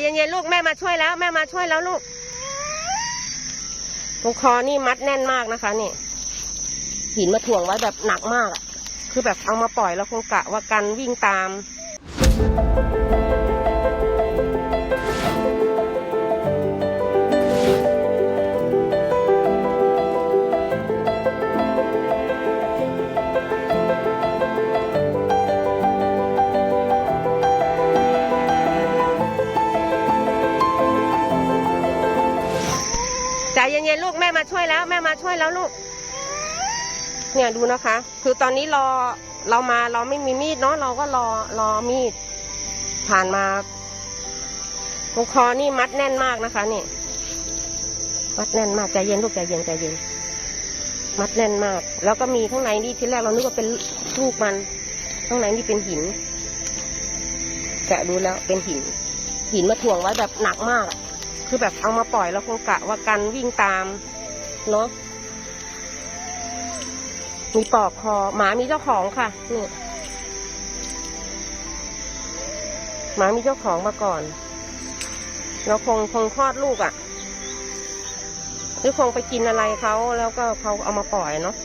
เย็นๆลูกแม่มาช่วยแล้วแม่มาช่วยแล้วลูกตรงคอนี่มัดแน่นมากนะคะนี่หินมาถ่วงไว้แบบหนักมากอะคือแบบเอามาปล่อยแล้วคงกะว่ากันวิ่งตาม เย็นๆลูกแม่มาช่วยแล้วแม่มาช่วยแล้วลูก เนี่ยดูนะคะ คือตอนนี้รอเรามาเราไม่มีมีดเนาะเราก็รอรอมีด ผ่านมาตรงคอนี่มัดแน่นมากนะคะนี่มัดแน่นมากใจเย็นลูกใจเย็นใจเย็น มัดแน่นมาก แล้วก็มีข้างในนี่ที่แรกเรานึกว่าเป็นลูกมันข้างในนี่เป็นหินแกะดูแล้วเป็นหิน หินมาถ่วงไว้แบบหนักมากอะ คือแบบเอามาปล่อยแล้วคงกะว่ากันวิ่งตามเนาะมีปอกคอหมามีเจ้าของค่ะนี่หมามีเจ้าของมาก่อน แล้วคงคงคลอดลูกอะ่ะ หรือคงไปกินอะไรเขาแล้วก็เขาเอามาปล่อยเนาะ